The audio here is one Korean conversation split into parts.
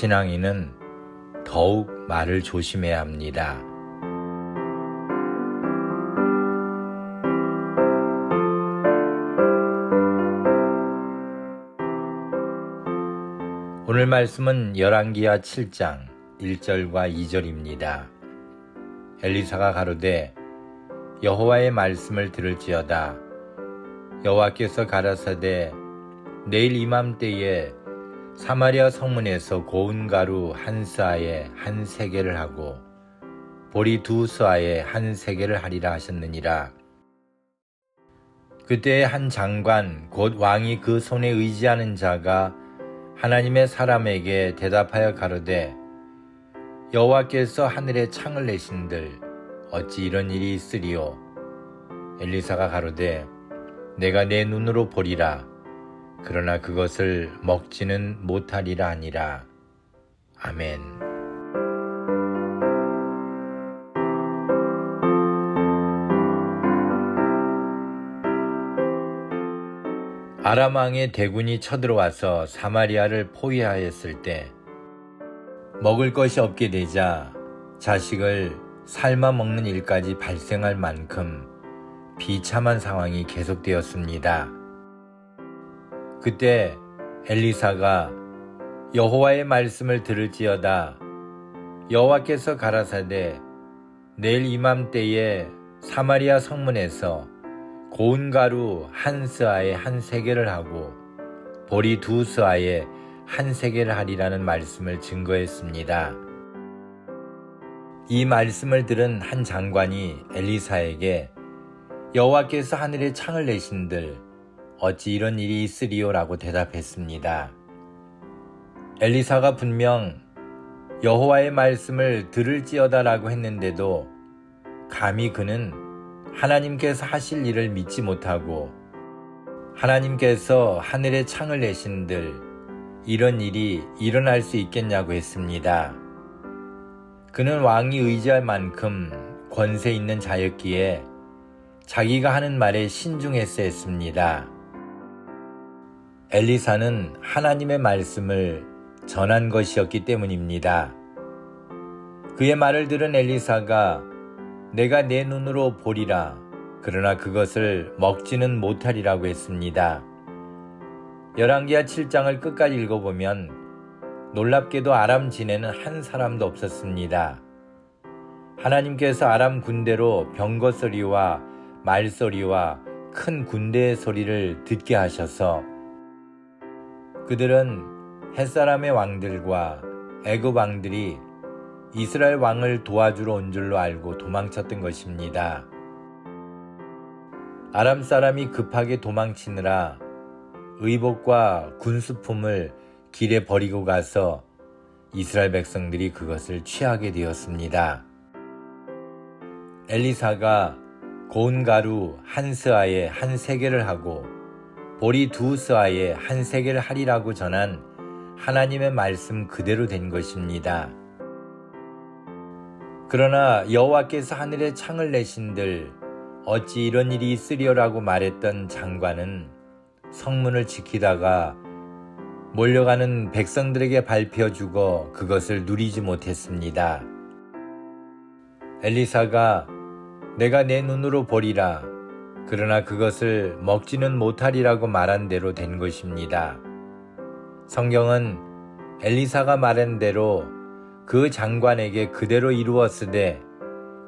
신앙인은 더욱 말을 조심해야 합니다. 오늘 말씀은 열왕기하 7장 1절과 2절입니다. 엘리사가 가로되 여호와의 말씀을 들을지어다 여호와께서 가라사대 내일 이맘때에 사마리아 성문에서 고운 가루 한 스아에 한 세계를 하고 보리 두 스아에 한 세계를 하리라 하셨느니라. 그때에 한 장관 곧 왕이 그 손에 의지하는 자가 하나님의 사람에게 대답하여 가로되 여호와께서 하늘에 창을 내신들 어찌 이런 일이 있으리요 엘리사가 가로되 내가 내 눈으로 보리라 그러나 그것을 먹지는 못하리라 하니라 아멘 아람 왕의 대군이 쳐들어와서 사마리아를 포위하였을 때 먹을 것이 없게 되자 자식을 삶아 먹는 일까지 발생할 만큼 비참한 상황이 계속되었습니다. 그때 엘리사가 여호와의 말씀을 들을지어다 여호와께서 가라사대 내일 이맘때에 사마리아 성문에서 고운 가루 한 스아에 한 세계를 하고 보리 두 스아에 한 세계를 하리라는 말씀을 증거했습니다. 이 말씀을 들은 한 장관이 엘리사에게 여호와께서 하늘에 창을 내신들 어찌 이런 일이 있으리요라고 대답했습니다. 엘리사가 분명 여호와의 말씀을 들을지어다라고 했는데도 감히 그는 하나님께서 하실 일을 믿지 못하고 하나님께서 하늘에 창을 내신들 이런 일이 일어날 수 있겠냐고 했습니다. 그는 왕이 의지할 만큼 권세 있는 자였기에 자기가 하는 말에 신중했어야 했습니다. 엘리사는 하나님의 말씀을 전한 것이었기 때문입니다. 그의 말을 들은 엘리사가 내가 내 눈으로 보리라. 그러나 그것을 먹지는 못하리라고 했습니다. 열왕기하 7장을 끝까지 읽어보면 놀랍게도 아람 진에는 한 사람도 없었습니다. 하나님께서 아람 군대로 병거 소리와 말 소리와 큰 군대의 소리를 듣게 하셔서 그들은 햇사람의 왕들과 애굽 왕들이 이스라엘 왕을 도와주러 온 줄로 알고 도망쳤던 것입니다. 아람 사람이 급하게 도망치느라 의복과 군수품을 길에 버리고 가서 이스라엘 백성들이 그것을 취하게 되었습니다. 엘리사가 고운 가루 한 스아에 한 세계를 하고 보리 두 스아에 한 세계를 하리라고 전한 하나님의 말씀 그대로 된 것입니다. 그러나 여호와께서 하늘에 창을 내신들 어찌 이런 일이 있으리요라고 말했던 장관은 성문을 지키다가 몰려가는 백성들에게 밟혀 죽어 그것을 누리지 못했습니다. 엘리사가 내가 내 눈으로 보리라 그러나 그것을 먹지는 못하리라고 말한 대로 된 것입니다. 성경은 엘리사가 말한 대로 그 장관에게 그대로 이루었으되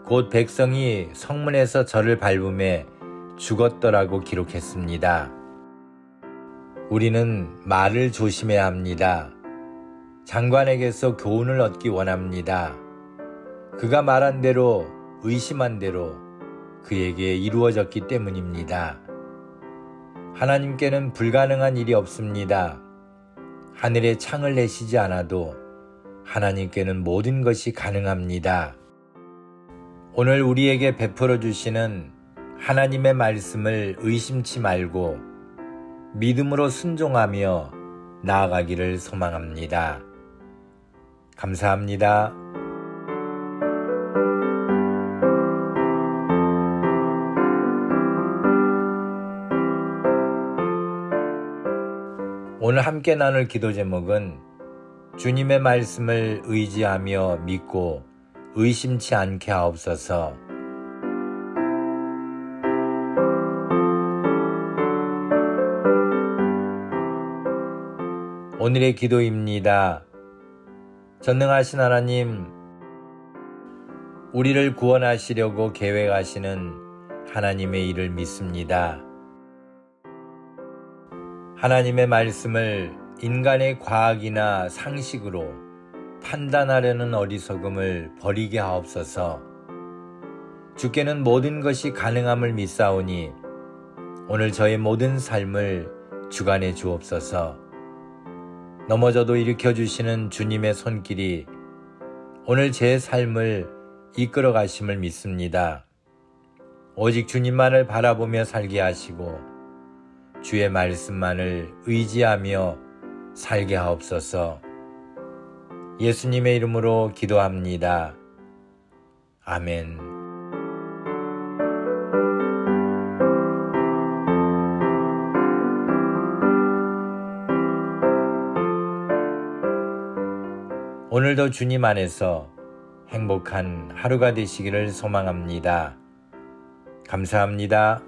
곧 백성이 성문에서 저를 밟음에 죽었더라고 기록했습니다. 우리는 말을 조심해야 합니다. 장관에게서 교훈을 얻기 원합니다. 그가 말한 대로 의심한 대로 그에게 이루어졌기 때문입니다. 하나님께는 불가능한 일이 없습니다. 하늘에 창을 내시지 않아도 하나님께는 모든 것이 가능합니다. 오늘 우리에게 베풀어 주시는 하나님의 말씀을 의심치 말고 믿음으로 순종하며 나아가기를 소망합니다. 감사합니다. 오늘 함께 나눌 기도 제목은 주님의 말씀을 의지하며 믿고 의심치 않게 하옵소서. 오늘의 기도입니다. 전능하신 하나님, 우리를 구원하시려고 계획하시는 하나님의 일을 믿습니다. 하나님의 말씀을 인간의 과학이나 상식으로 판단하려는 어리석음을 버리게 하옵소서. 주께는 모든 것이 가능함을 믿사오니 오늘 저의 모든 삶을 주관해 주옵소서. 넘어져도 일으켜 주시는 주님의 손길이 오늘 제 삶을 이끌어 가심을 믿습니다. 오직 주님만을 바라보며 살게 하시고 주의 말씀만을 의지하며 살게 하옵소서. 예수님의 이름으로 기도합니다. 아멘. 오늘도 주님 안에서 행복한 하루가 되시기를 소망합니다. 감사합니다.